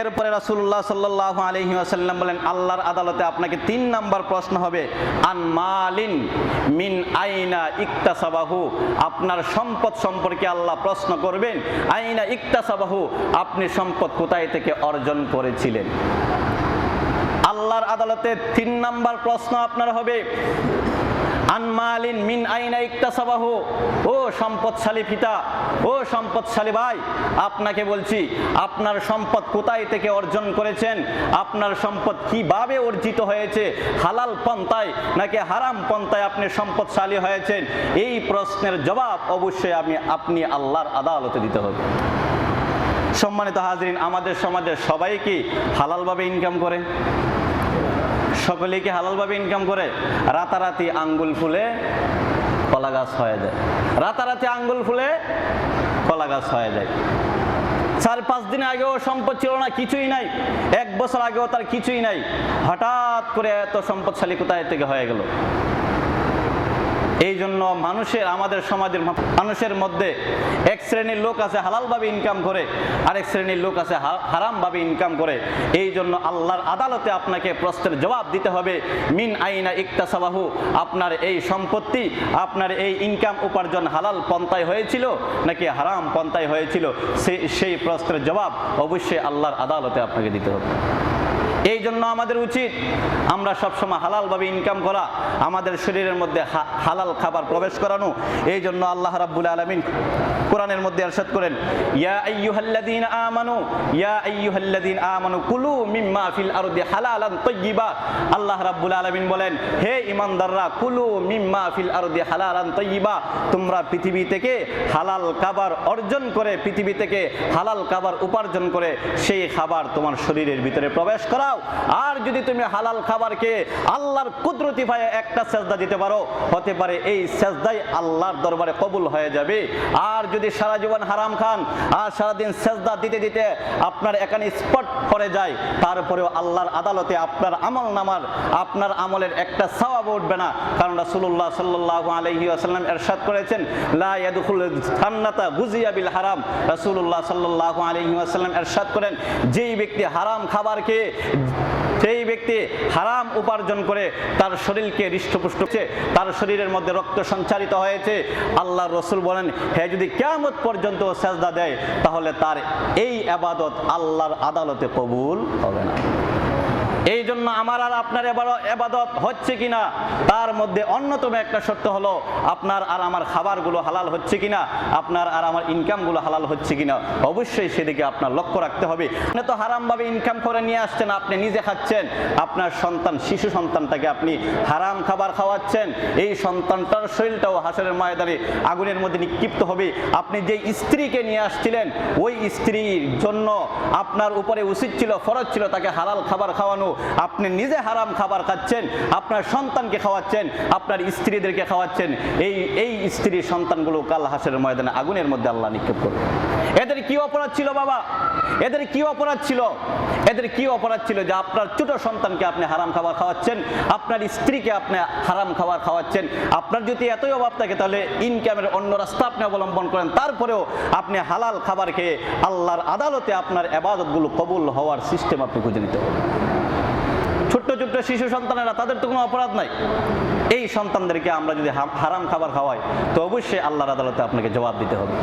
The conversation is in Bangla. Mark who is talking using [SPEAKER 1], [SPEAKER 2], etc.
[SPEAKER 1] এরপরে রাসুল্লাহ সাল্লাহ আলহি আসাল্লাম বলেন, আল্লাহর আদালতে আপনাকে তিন নাম্বার প্রশ্ন হবে, আন মালিন মিন আইনা ইকতাসাবাহু? আপনার সম্পদ সম্পর্কে আল্লাহ প্রশ্ন করবেন, আইনা ইকতাসাবাহু? আপনি সম্পদ কোথায় থেকে অর্জন করেছিলেন? আল্লাহর আদালতে তিন নাম্বার প্রশ্ন আপনার হবে আনমালিন মিন আইনা ইকতাসাবাহু। ও সম্পদশালী পিতা, ও সম্পদশালী ভাই, আপনাকে বলছি, আপনার সম্পদ কোথায় থেকে অর্জন করেছেন? আপনার সম্পদ কীভাবে অর্জিত হয়েছে? হালাল পন্থায় নাকি হারাম পন্থায় আপনি সম্পদশালী হয়েছেন? এই প্রশ্নের জবাব অবশ্যই আমি, আপনি আল্লাহর আদালতে দিতে হবে। সম্মানিত হাজরিন, আমাদের সমাজের সবাই কি হালালভাবে ইনকাম করে? সকলেই কি হালালভাবে ইনকাম করে? রাতারাতি আঙ্গুল ফুলে কলা গাছ হয়ে যায়। রাতারাতি আঙ্গুল ফুলে কলা গাছ হয়ে যায়। চার পাঁচ দিন আগেও সম্পদ ছিল না, কিছুই নাই। এক বছর আগেও তার কিছুই নাই। হঠাৎ করে এত সম্পদশালী কোথায় থেকে হয়ে গেল? এই জন্য মানুষের, আমাদের সমাজের মানুষের মধ্যে এক শ্রেণির লোক আছে হালালভাবে ইনকাম করে, আরেক শ্রেণির লোক আছে হারামভাবে ইনকাম করে। এই জন্য আল্লাহর আদালতে আপনাকে প্রশ্নের জবাব দিতে হবে, মিন আইনা ইকতাসাবাহু, আপনার এই সম্পত্তি, আপনার এই ইনকাম উপার্জন হালাল পন্থায় হয়েছিল নাকি হারাম পন্থায় হয়েছিল সেই প্রশ্নের জবাব অবশ্যই আল্লাহর আদালতে আপনাকে দিতে হবে। এই জন্য আমাদের উচিত আমরা সবসময় হালালভাবে ইনকাম করা, আমাদের শরীরের মধ্যে হালাল খাবার প্রবেশ করানো। এই জন্য আল্লাহ রাব্বুল আলামিন কোরআনের মধ্যে আরশাদ করেন, ইয়া আইয়ুহাল্লাযীনা আমানু, ইয়া আইয়ুহাল্লাযীনা আমানু কুলু মিম্মা ফিল আরদি হালালান তাইয়্যিবা। আল্লাহ রাব্বুল আলামিন বলেন, হে ঈমানদাররা, কুলু মিম্মা ফিল আরদি হালালান তাইয়্যিবা। তোমরা পৃথিবী থেকে হালাল খাবার অর্জন করে, পৃথিবী থেকে হালাল খাবার উপার্জন করে, সেই খাবার তোমার শরীরের ভিতরে প্রবেশ করাও আর যদি তুমি হালাল খাবারকে আল্লাহর কুদরতি ভাবে একটা সেজদা দিতে পারো, হতে পারে এই সেজদাই আল্লাহর দরবারে কবুল হয়ে যাবে। আর যদি সারা জীবন হারাম খান, আর সারাদিন সেজদা দিতে দিতে আপনার এখানে স্পট পড়ে যায়, তারপরেও আল্লাহর আদালতে আপনার আমল নামার, আপনার আমলের একটা সওয়াব উঠবে না। কারণ রাসূলুল্লাহ সাল্লাল্লাহু আলাইহি ওয়াসাল্লাম ইরশাদ করেছেন, লা ইয়াদখুল জান্নাতা গুজিয়া বিল হারাম। রাসূলুল্লাহ সাল্লাল্লাহু আলাইহি ওয়াসাল্লাম ইরশাদ করেন, যেই ব্যক্তি হারাম খাবারকে সেই ব্যক্তি হারাম উপার্জন করে তার শরীরকে হৃষ্টপুষ্ট হচ্ছে, তার শরীরের মধ্যে রক্ত সঞ্চারিত হয়েছে আল্লাহ রসুল বলেন হ্যাঁ যদি কেয়ামত পর্যন্ত সেজদা দেয় তাহলে তার এই আবাদত আল্লাহর আদালতে কবুল হবে না। এই জন্য আমার আর আপনার এবাদত হচ্ছে কিনা, তার মধ্যে অন্যতম একটা সত্য হলো, আপনার আর আমার খাবারগুলো হালাল হচ্ছে কিনা, আপনার আর আমার ইনকামগুলো হালাল হচ্ছে কিনা, অবশ্যই সেদিকে আপনার লক্ষ্য রাখতে হবে। আপনি তো হারামভাবে ইনকাম করে নিয়ে আসছেন, আপনি নিজে খাচ্ছেন, আপনার সন্তান, শিশু সন্তানটাকে আপনি হারাম খাবার খাওয়াচ্ছেন, এই সন্তানটার শরীরটাও হাসরের ময়দানে আগুনের মধ্যে নিক্ষিপ্ত হবে। আপনি যে স্ত্রীকে নিয়ে আসছিলেন, ওই স্ত্রীর জন্য আপনার উপরে উচিত ছিল, ফরজ ছিল তাকে হালাল খাবার খাওয়ানো আপনি নিজে হারাম খাবার খাচ্ছেন, আপনার সন্তানকে খাওয়াচ্ছেন, আপনার স্ত্রীদেরকে খাওয়াচ্ছেন, এই এই স্ত্রীর সন্তানগুলো কাল হাসের ময়দানে আগুনের মধ্যে আল্লাহ নিক্ষেপ করবে। এদের কি অপরাধ ছিল বাবা? এদের কি অপরাধ ছিল? এদের কি অপরাধ ছিল যে আপনার ছোট সন্তানকে আপনি হারাম খাবার খাওয়াচ্ছেন, আপনার স্ত্রীকে আপনি হারাম খাবার খাওয়াচ্ছেন? আপনার যদি এতই অভাব থাকে, তাহলে ইনকামের অন্য রাস্তা আপনি অবলম্বন করেন। তারপরেও আপনি হালাল খাবার খেয়ে আল্লাহর আদালতে আপনার আবাদতগুলো কবুল হওয়ার সিস্টেম আপনি খুঁজে নিতে হবে ছোট্ট শিশু সন্তানেরা, তাদের তো কোনো অপরাধ নাই। এই সন্তানদেরকে আমরা যদি হারাম খাবার খাওয়াই, তো অবশ্যই আল্লাহর আদালতে আপনাকে জবাব দিতে হবে।